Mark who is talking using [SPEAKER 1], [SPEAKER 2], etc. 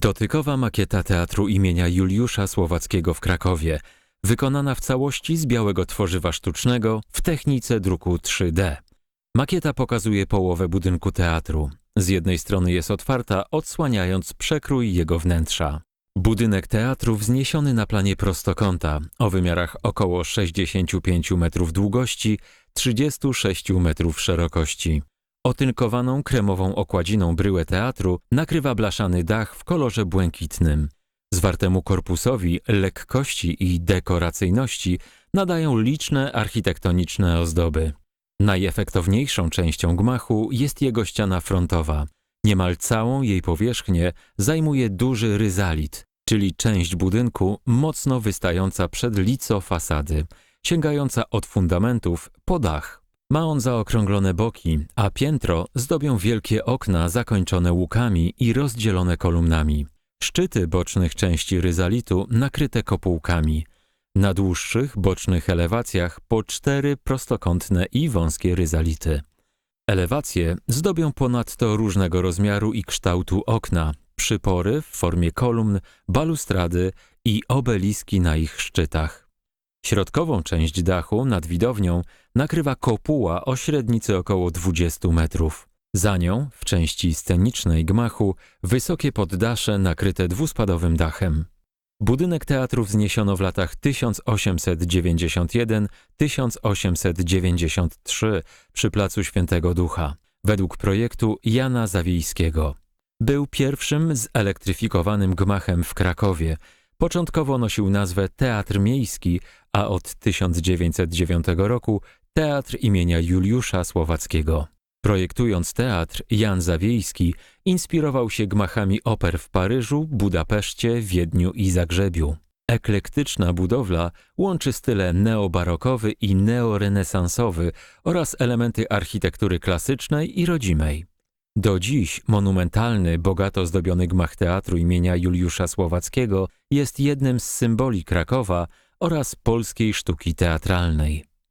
[SPEAKER 1] Dotykowa makieta teatru imienia Juliusza Słowackiego w Krakowie, wykonana w całości z białego tworzywa sztucznego w technice druku 3D. Makieta pokazuje połowę budynku teatru. Z jednej strony jest otwarta, odsłaniając przekrój jego wnętrza. Budynek teatru wzniesiony na planie prostokąta o wymiarach około 65 metrów długości, 36 metrów szerokości. Otynkowaną kremową okładziną bryłę teatru nakrywa blaszany dach w kolorze błękitnym. Zwartemu korpusowi lekkości i dekoracyjności nadają liczne architektoniczne ozdoby. Najefektowniejszą częścią gmachu jest jego ściana frontowa. Niemal całą jej powierzchnię zajmuje duży ryzalit, czyli część budynku mocno wystająca przed lico fasady, sięgająca od fundamentów po dach. Ma on zaokrąglone boki, a piętro zdobią wielkie okna zakończone łukami i rozdzielone kolumnami. Szczyty bocznych części ryzalitu nakryte kopułkami. Na dłuższych, bocznych elewacjach po cztery prostokątne i wąskie ryzality. Elewacje zdobią ponadto różnego rozmiaru i kształtu okna, przypory w formie kolumn, balustrady i obeliski na ich szczytach. Środkową część dachu nad widownią nakrywa kopuła o średnicy około 20 metrów. Za nią, w części scenicznej gmachu, wysokie poddasze nakryte dwuspadowym dachem. Budynek teatru wzniesiono w latach 1891-1893 przy placu Świętego Ducha, według projektu Jana Zawiejskiego. Był pierwszym zelektryfikowanym gmachem w Krakowie. Początkowo nosił nazwę Teatr Miejski, a od 1909 roku Teatr imienia Juliusza Słowackiego. Projektując teatr, Jan Zawiejski inspirował się gmachami oper w Paryżu, Budapeszcie, Wiedniu i Zagrzebiu. Eklektyczna budowla łączy style neobarokowy i neorenesansowy oraz elementy architektury klasycznej i rodzimej. Do dziś monumentalny, bogato zdobiony gmach teatru imienia Juliusza Słowackiego jest jednym z symboli Krakowa oraz polskiej sztuki teatralnej.